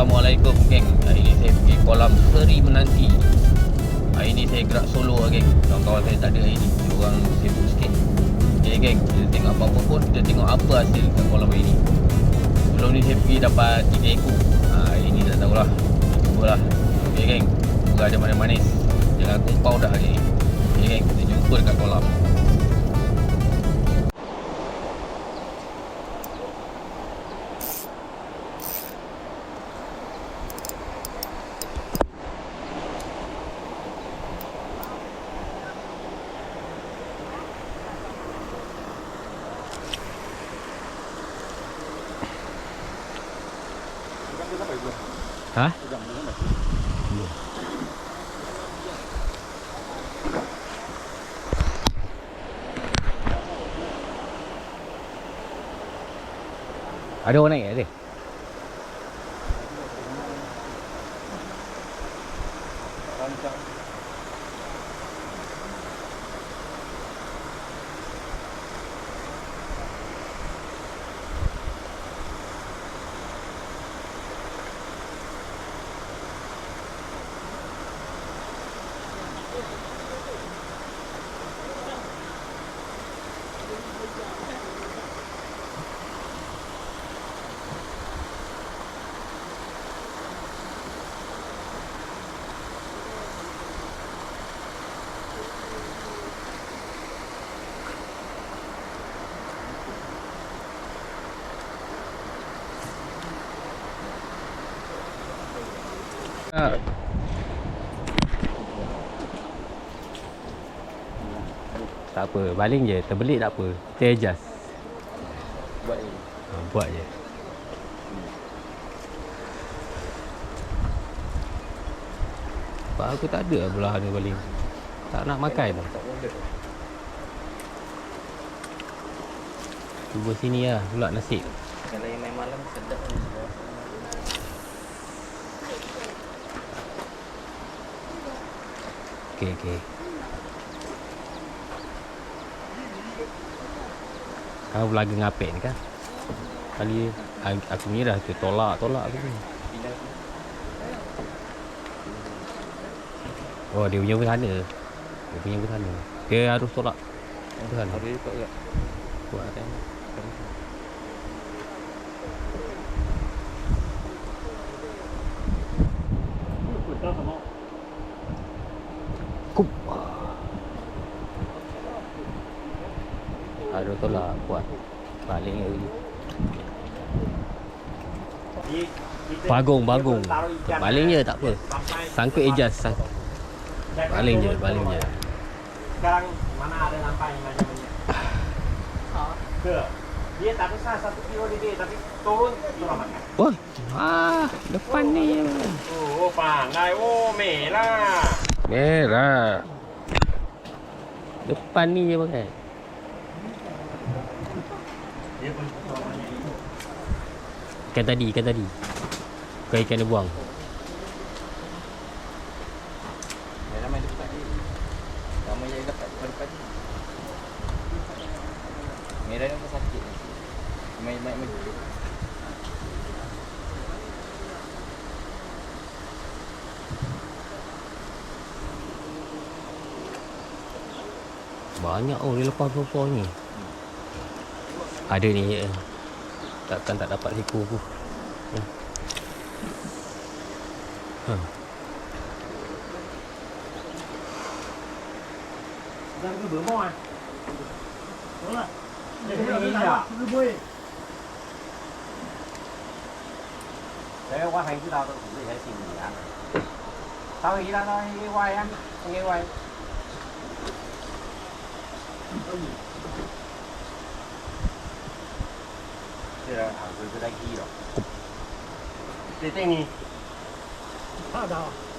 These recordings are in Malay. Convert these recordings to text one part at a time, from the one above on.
Assalamualaikum geng. Hari ni saya pergi kolam Seri Menanti. Hari ni saya gerak solo lah geng. Kawan-kawan saya tak ada hari ni. Diorang sibuk sikit. Okay geng Kita tengok apa-apa pun Kita tengok apa hasil kat kolam hari ni. Sebelum ni saya pergi dapat 3 ekor. Ha, Hari ni tak tahulah. Cuba lah Okay geng. Semoga ada manis-manis. Jangan kumpau dah hari ni. Okay geng. Kita jumpa dekat kolam Ha? Ada orang naik ada? Ha. Tak apa, baling je, terbelit tak apa. Kita adjust. Buat ni. Ha, buat je. Sebab aku tak ada lah belah ni baling. Tak nak makan. Boleh. Cuba sini lah, pula nasib. Kalau yang main malam sedap ni. Okey, Kau belaga ngapek ni kan? Kali aku ni dah tertolak tolak aku ni. Tu. Oh, dia punya sana. Dia punya sana. Dia harus tolak. Ke sana. Ada juga tak? Buat kan. Kup. Harus tolak buat. Balik lagi. Bagung, bagung. Baling je tak apa. Sangkut ejas. Sang... Baling je, baling je. Sekarang mana ada nampak yang macam ni? Ke? Dia tak besar satu kilo dia tapi turun turun makan. Wah, ah, depan ni. Oh, pandai. Oh, merah. Merah. Depan ni je pakai. Ikan tadi, ikan tadi. Bukan ikan dia buang. Merah ni pun sakit. Banyak oh dia lepas berapa ni. Ada ni. eh. Takkan tak dapat siku aku. Hmm. Đang cái bữa mò à? Đúng rồi. Để cái gì à? Cái bùi. Để qua thành cái nào tôi cũng sẽ xin gì ăn. Tao nghĩ là nó nghe quay ăn, nghe quay. Thế là thằng tôi cứ đánh đi rồi. Để tên gì? Sao đâu? Oh, ada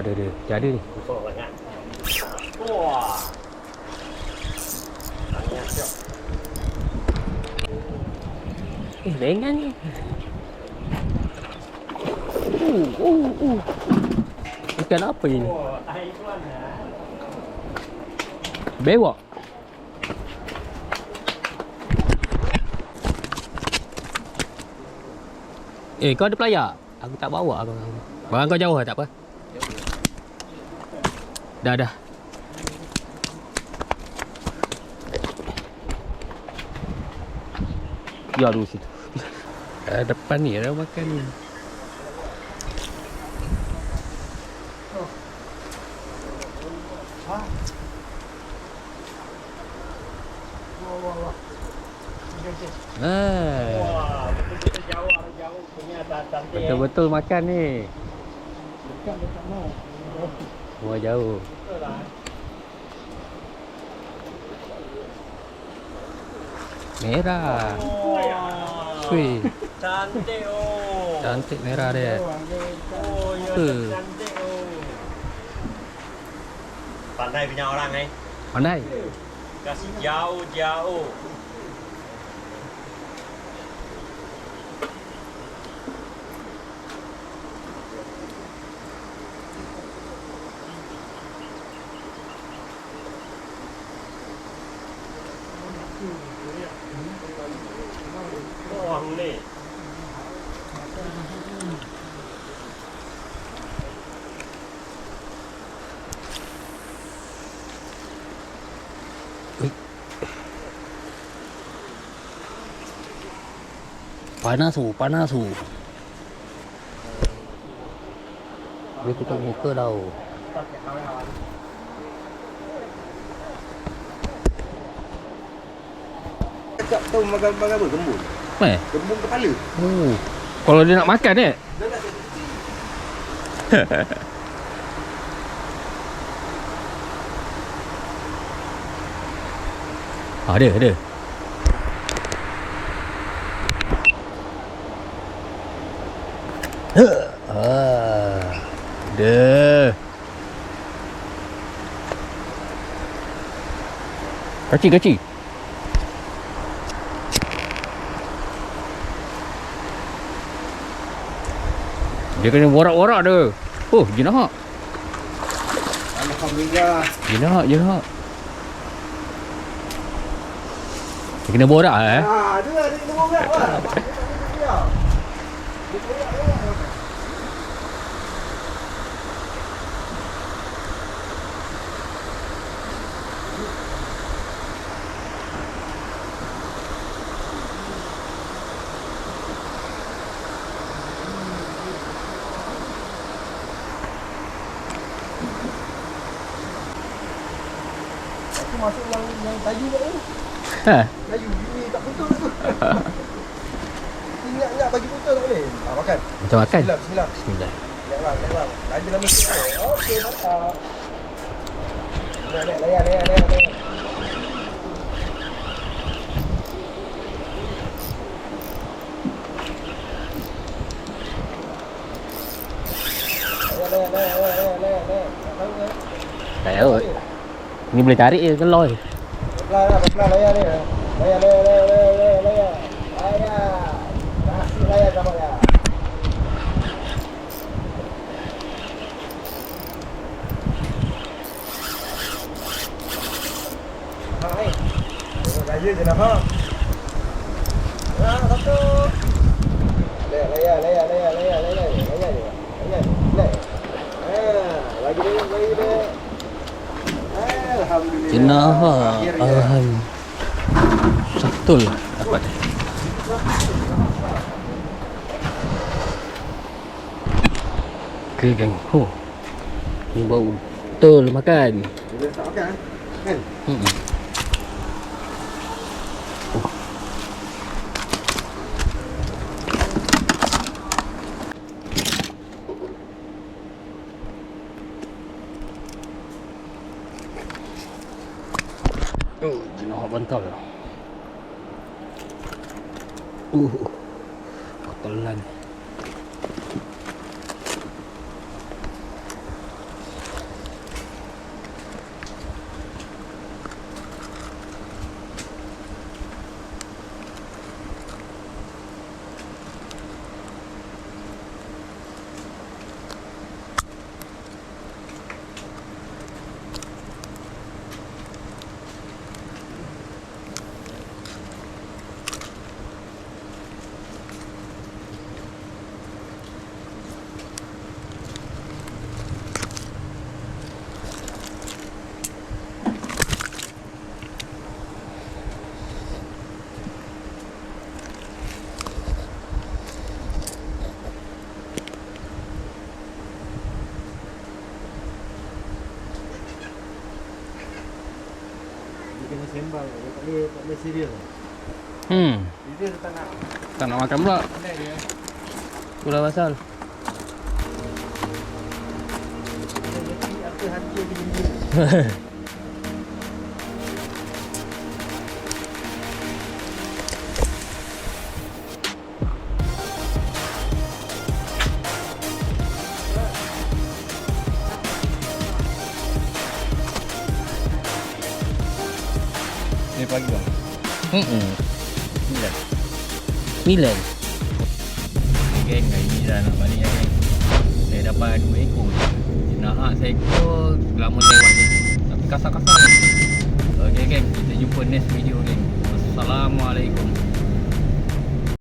ada. Dia ada ni. Wah. Eh, ringan ni. Uh, uh, uh. Ikan apa ini? Tuan lah. Bewak. Eh, kau ada pelayak? Aku tak bawa abang. Barang kau jauh tak apa? Dah dah. Ya dulu situ. Eh, depan ni ada makan ni. Wah, betul-betul makan ni. Dekat dekat mau. Semua jauh. Merah. Wah. Wih, Cantik oh. cantik merah dia. Oh, ya cantik oh. Pandai punya orang eh. Pandai. Kasih jauh-jauh. Panas tu, panas tu. Dia tutup muka tau. Cakap tahu makan makan apa? Gembung. Eh? Gembung kepala. Oh. Kalau dia nak makan eh? Ada, ada. Ada. Kacik, kacik. Dia kena warak-warak dia. Oh, jenahak. Alhamdulillah. Jenahak, jenahak. Dia kena borak eh. Ah, ada ada kena borak lah. Aku masuk yang yang kayu kat tu. Ha. Kayu ini tak betul tu. Ingat-ingat bagi betul tak boleh. Ah, makan. Macam makan. Bismillah, bismillah. Bismillah. Naik bang, naik bang. Laju dalam mesin. Okey, mantap. Naik, naik, layan, layan, layan, layan. Layan, layan, layan, layan, layan, layan. Tak tahu kan? Tak tahu. Ni boleh tarik je ke loy. Pelan lah, pelan layan ni. Layan, layan, layan, layan, layan, layan. Layan. Nasi layan sama ya. Hai. Raya je nak ha. Ha, satu. Layan, layan, layan, layan, layan, layan. Layan je. Layan. Layan. Ha, bagi dia, bagi dia. Alhamdulillah. Jenahak. Akhirnya. Alhamdulillah. Satu lah dapat. Ke gang. Oh. Ni bau betul makan. Dia tak makan kan? Hmm. Oh, jenahak bantal. Uh. Kotolan. sembang dia boleh serius. Hmm. Dia dia tak nak Tak nak makan pula. dia. Itulah pasal. Dia mesti apa hati dia dia. Ni pagi bang. Hmm. Sembilan. Okay, geng, hari ni dah nak balik geng. Saya dapat dua ekor. Nahak seekor lama lewat je. Tapi kasar-kasar ni. Okay geng, kita jumpa next video geng. Assalamualaikum.